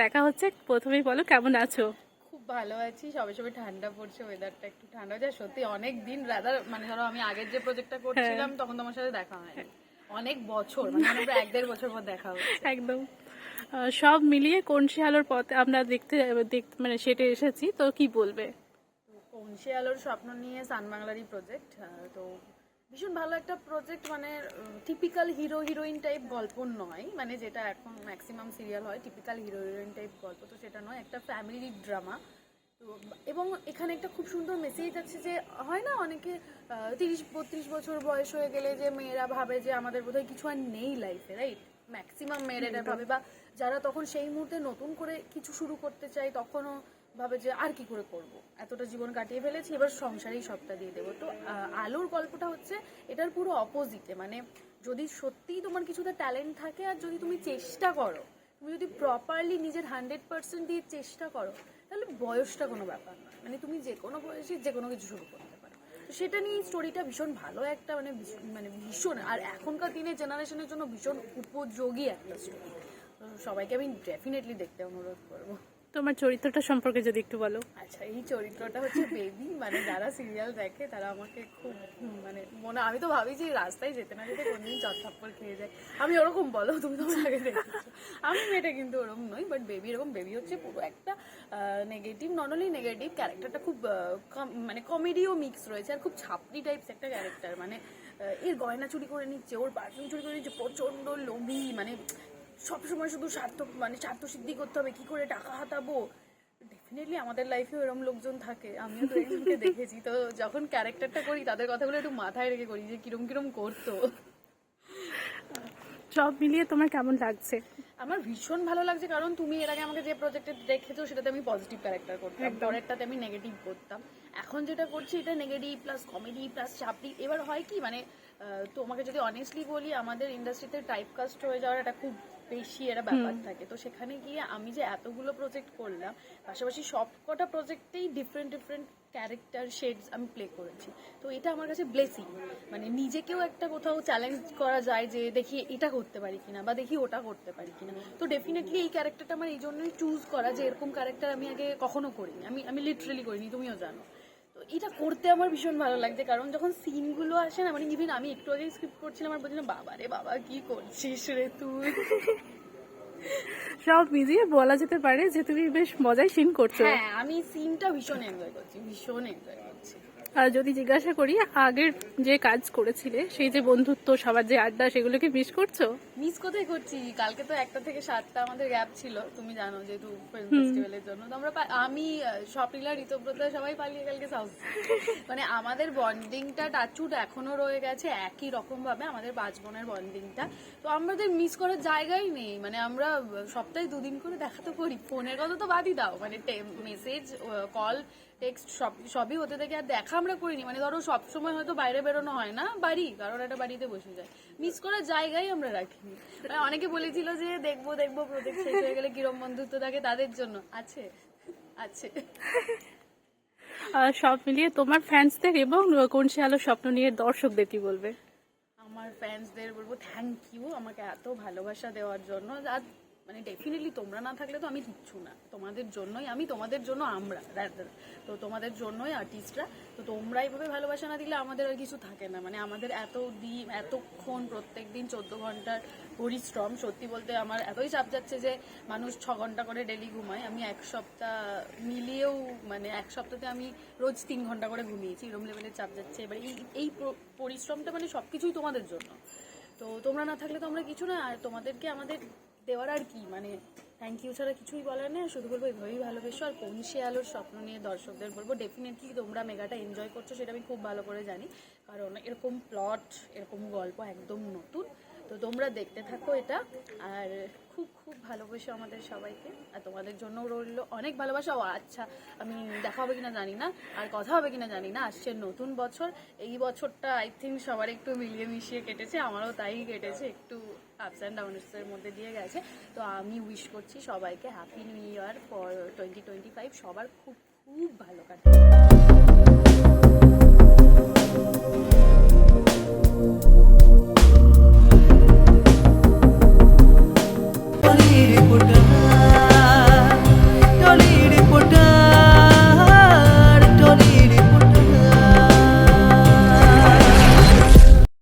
দেখা হচ্ছে? প্রথমেই বলো কেমন আছো? খুব ভালো আছি। সবে সবে ঠান্ডা পড়ছে ওয়েদারটা একটু ঠান্ডা হচ্ছে। আর সত্যি অনেক দিন রাদার মানে ধরো আমি আগের যে প্রজেক্টটা করছিলাম তখন তোমার সাথে দেখা হয়নি। অনেক বছর মানে আমরা এক দেড় বছর পর দেখা হচ্ছে। একদম। সব মিলিয়ে কনসি আলোর পথে আমরা দেখতে দেখতে মানে সেটে এসেছি তো কি বলবে? কংসি আলোর স্বপ্ন নিয়ে সানবাংলারই প্রজেক্ট তো ভীষণ ভালো একটা প্রজেক্ট মানে টিপিক্যাল হিরো হিরোইন টাইপ গল্প নয় মানে যেটা এখন ম্যাক্সিমাম সিরিয়াল হয় টিপিক্যাল হিরো হিরোইন টাইপ গল্প তো সেটা নয় একটা ফ্যামিলি ড্রামা তো এবং এখানে একটা খুব সুন্দর মেসেজ আছে যে হয় না অনেকে তিরিশ বত্রিশ বছর বয়স হয়ে গেলে যে মেয়েরা ভাবে যে আমাদের বোধহয় কিছু আর নেই লাইফে রাইট ম্যাক্সিমাম মেয়েরা ভাবে বা যারা তখন সেই মুহূর্তে নতুন করে কিছু শুরু করতে চায় তখনও ভাবে যে আর কি করে করব? এতটা জীবন কাটিয়ে ফেলেছি, এবার সংসারেই সবটা দিয়ে দেবো। তো আলোর গল্পটা হচ্ছে এটার পুরো অপোজিটে মানে যদি সত্যিই তোমার কিছুতে ট্যালেন্ট থাকে আর যদি তুমি চেষ্টা করো, তুমি যদি প্রপারলি নিজের হান্ড্রেড পার্সেন্ট দিয়ে চেষ্টা করো, তাহলে বয়সটা কোনো ব্যাপার না মানে তুমি যে কোনো বয়সে যে কোনো কিছু শুরু করতে পারো। সেটা নিয়ে স্টোরিটা ভীষণ ভালো একটা মানে মানে ভীষণ, আর এখনকার দিনের জেনারেশনের জন্য ভীষণ উপযোগী একটা স্টোরি সবাইকে আমি ডেফিনেটলি দেখতে অনুরোধ করব। তোমার চরিত্রটা সম্পর্কে যদি একটু বলো। আচ্ছা এই চরিত্রটা হচ্ছে বেবি মানে যারা সিরিয়াল দেখে তারা আমাকে খুব মানে মনে, আমি তো ভাবি যে রাস্তায় যেতে না যেতে কোনদিন চটথাপ্পড় খেয়ে যায়। আমি ওরকম বলো, তুমি তো আগে আমি মেয়েটা কিন্তু ওরকম নই বাট বেবি এরকম বেবি হচ্ছে পুরো একটা নেগেটিভ নট অনলি নেগেটিভ ক্যারেক্টারটা খুব মানে কমেডিও মিক্স রয়েছে, আর খুব ছাপড়ি টাইপস একটা ক্যারেক্টার মানে এর গয়না চুরি করে নিচ্ছে, ওর পারফিউম চুরি করে নিচ্ছে প্রচণ্ড লোভী মানে সবসময় শুধু স্বার্থ মানে স্বার্থ সিদ্ধি করতে হবে কি করে টাকা হাতাবো? ডেফিনেটলি আমাদের লাইফে এরকম লোকজন থাকে। আমিও তো একজনকে দেখেছি। তো যখন ক্যারেক্টারটা করি তাদের কথাগুলো একটু মাথায় রেখে করি যে কিরম কিরম করতো। সব মিলিয়ে তোমার কেমন লাগছে? আমার ভীষণ ভালো লাগছে কারণ তুমি এর আগে আমাকে যে প্রজেক্টে দেখেছ সেটাতে আমি পজিটিভ ক্যারেক্টার করতাম। পরেরটাতে আমি নেগেটিভ করতাম। এখন যেটা করছি এটা নেগেটিভ প্লাস কমেডি প্লাস চাপড়ি। এবার হয় কি মানে তোমাকে যদি অনেস্টলি বলি আমাদের ইন্ডাস্ট্রিতে টাইপ কাস্ট হয়ে যাওয়ার একটা খুব বেশি একটা ব্যাপার থাকে। তো সেখানে গিয়ে আমি যে এতগুলো প্রজেক্ট করলাম পাশাপাশি সব কটা প্রজেক্টেই ডিফারেন্ট ডিফারেন্ট ক্যারেক্টার শেডস আমি প্লে করেছি। তো এটা আমার কাছে ব্লেসিং মানে নিজেকেও একটা কোথাও চ্যালেঞ্জ করা যায় যে দেখি এটা করতে পারি কিনা বা দেখি ওটা করতে পারি কিনা। তো ডেফিনেটলি এই ক্যারেক্টারটা আমার এই জন্যই চুজ করা যে এরকম ক্যারেক্টার আমি আগে কখনো করিনি। আমি আমি লিটারেলি করিনি তুমিও জানো। এটা করতে আমার ভীষণ ভালো লাগছে, কারণ যখন সিনগুলো আসে না মানে ইভিন আমি একটু আগে স্ক্রিপ্ট করছিলাম আর বলছিলাম বাবা রে বাবা, কি করছিস রে তুই? সব মিলিয়ে বলা যেতে পারে যে তুমি বেশ মজাই সিন করছ। হ্যাঁ আমি সিনটা ভীষণ এনজয় করছি ভীষণ এনজয় করছি। আর যদি জিজ্ঞাসা করি আগের যে কাজ করেছিলে সেই যে বন্ধুত্ব সবার যে আড্ডা সেগুলোকে মিস করছ? মিস কোথায় করছি? কালকে তো একটা থেকে সাতটা আমাদের গ্যাপ ছিল তুমি জানো যেহেতু ফিল্ম ফেস্টিভ্যালের জন্য। তো আমরা আমি স্বপ্নীলা ঋতব্রত সবাই পালিয়ে কালকে সাউথ মানে আমাদের বন্ডিংটা টাচুট এখনও রয়ে গেছে একই রকম ভাবে আমাদের পাঁচ বোনের বন্ডিংটা তো আমাদের মিস করার জায়গাই নেই। মানে আমরা সপ্তাহে দুদিন করে দেখা তো করি। ফোনের কথা তো বাদই দাও। মানে মেসেজ কল টেক্সট সব সবই হতে থাকে আর দেখা আমরা করিনি। মানে ধরো সবসময় হয়তো বাইরে বেরোনো হয় না, বাড়ি কারণ একটা বাড়িতে বসে যায়। মিস করার জায়গায় আমরা রাখিনি। মানে অনেকে বলেছিল যে দেখব দেখব প্রজেক্ট শেষ হয়ে গেলে কিরম বন্ধুত্ব থাকে তাদের জন্য। আছে আছে। সব মিলিয়ে তোমার ফ্যান্সদের এবং কনসি আলোর স্বপ্ন নিয়ে দর্শকদের কি বলবে? আমার ফ্যান্সদের বলব থ্যাংক ইউ আমাকে এত ভালোবাসা দেওয়ার জন্য। আর মানে ডেফিনেটলি তোমরা না থাকলে তো আমি কিচ্ছু না। তোমাদের জন্যই আমি, তোমাদের জন্য আমরা। Rather। তো তোমাদের জন্যই আর্টিস্টরা তো তোমরা এইভাবে ভালোবাসা না দিলে আমাদের আর কিছু থাকে না। মানে আমাদের এত দিন, এতক্ষণ প্রত্যেক দিন চোদ্দ ঘণ্টার পরিশ্রম, সত্যি বলতে আমার এতই চাপ যাচ্ছে যে মানুষ ছ ঘণ্টা করে ডেলি ঘুমায়। আমি এক সপ্তাহ মিলিয়েও মানে এক সপ্তাহতে আমি রোজ তিন ঘণ্টা করে ঘুমিয়েছি। এরম লেভেলের চাপ যাচ্ছে। এবার এই এই পরিশ্রমটা মানে সব কিছুই তোমাদের জন্য। তো তোমরা না থাকলে তো আমরা কিছু না। আর তোমাদেরকে আমাদের দেওয়ার আর কি মানে থ্যাংক ইউ ছাড়া কিছুই বলার নেই। শুধু বলব, এভাবেই ভালোবেসো। আর পৌঁছে আলোর স্বপ্ন নিয়ে দর্শকদের বলব ডেফিনেটলি তোমরা মেগাটা এনজয় করছ, সেটা আমি খুব ভালো করে জানি। কারণ এরকম প্লট এরকম গল্প একদম নতুন। তো তোমরা দেখতে থাকো এটা। আর খুব খুব ভালোবাসো আমাদের সবাইকে। আর তোমাদের জন্য রইল অনেক ভালোবাসা। ও আচ্ছা আমি দেখা হবে কিনা জানি না। আর কথা হবে কিনা জানি না। আসছে নতুন বছর। এই বছরটা আই থিঙ্ক সবার একটু মিলিয়ে মিশিয়ে কেটেছে। আমারও তাই কেটেছে। একটু আপস অ্যান্ড ডাউনসের মধ্যে দিয়ে গেছে। তো আমি উইশ করছি সবাইকে happy new year for twenty twenty five সবার খুব খুব ভালো কাটে